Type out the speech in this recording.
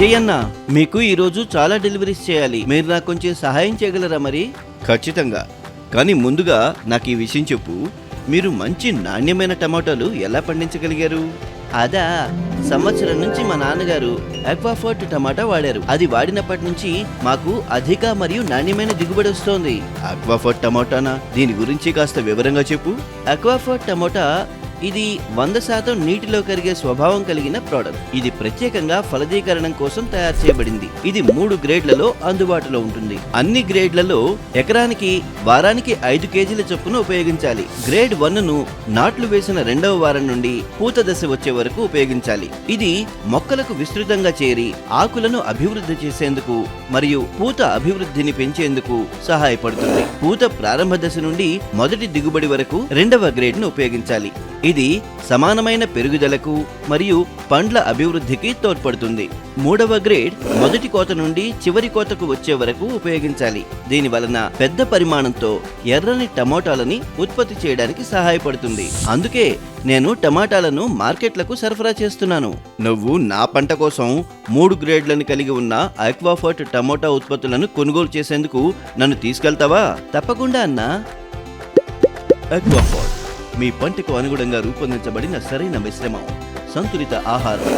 విజయ్ అన్న మీకు ఈరోజు చాలా డెలివరీస్ చేయాలి. మీరు నాకు కొంచెం సహాయం చేయగలరా మరి? ఖచ్చితంగా. కానీ ముందుగా నాకు ఈ విషయం చెప్పు. మీరు మంచి నాణ్యమైన టమాటాలు ఎలా పండించగలిగారు? అదా సంవత్సరం నుంచి మా నాన్నగారు అక్వాఫర్ట్ టమాటా వాడారు. అది వాడినప్పటి నుంచి మాకు అధిక మరియు నాణ్యమైన దిగుబడి వస్తోంది. అక్వాఫర్ట్ టమాటానా? దీని గురించి కాస్త వివరంగా చెప్పు. అక్వాఫర్ట్ టమాటా ఇది వంద శాతం నీటిలో కరిగే స్వభావం కలిగిన ప్రోడక్ట్ ఇది ప్రత్యేకంగా ఫలదీకరణం కోసం తయారు చేయబడింది. ఇది మూడు గ్రేడ్లలో అందుబాటులో ఉంటుంది. అన్ని గ్రేడ్లలో ఎకరానికి వారానికి ఐదు కేజీల చొప్పున ఉపయోగించాలి. గ్రేడ్ వన్ను నాట్లు వేసిన రెండవ వారం నుండి పూత దశ వచ్చే వరకు ఉపయోగించాలి. ఇది మొక్కలకు విస్తృతంగా చేరి ఆకులను అభివృద్ధి చేసేందుకు మరియు పూత అభివృద్ధిని పెంచేందుకు సహాయపడుతుంది. పూత ప్రారంభ దశ నుండి మొదటి దిగుబడి వరకు రెండవ గ్రేడ్ను ఉపయోగించాలి. ఇది సమానమైన పెరుగుదలకు మరియు పండ్ల అభివృద్ధికి తోడ్పడుతుంది. మూడవ గ్రేడ్ మొదటి కోత నుండి చివరి కోతకు వచ్చే వరకు ఉపయోగించాలి. దీని వలన పెద్ద పరిమాణంతో ఎర్రని టమోటాలని ఉత్పత్తి చేయడానికి సహాయపడుతుంది. అందుకే నేను టమాటాలను మార్కెట్లకు సరఫరా చేస్తున్నాను. నువ్వు నా పంట కోసం మూడు గ్రేడ్లను కలిగి ఉన్న ఆక్వాఫర్ట్ టమోటా ఉత్పత్తులను కొనుగోలు చేసేందుకు నన్ను తీసుకెళ్తావా? తప్పకుండా అన్నా. అక్వాఫాల్ మీ పంటకు అనుగుణంగా రూపొందించబడిన సరైన మిశ్రమం సంతులిత ఆహారం.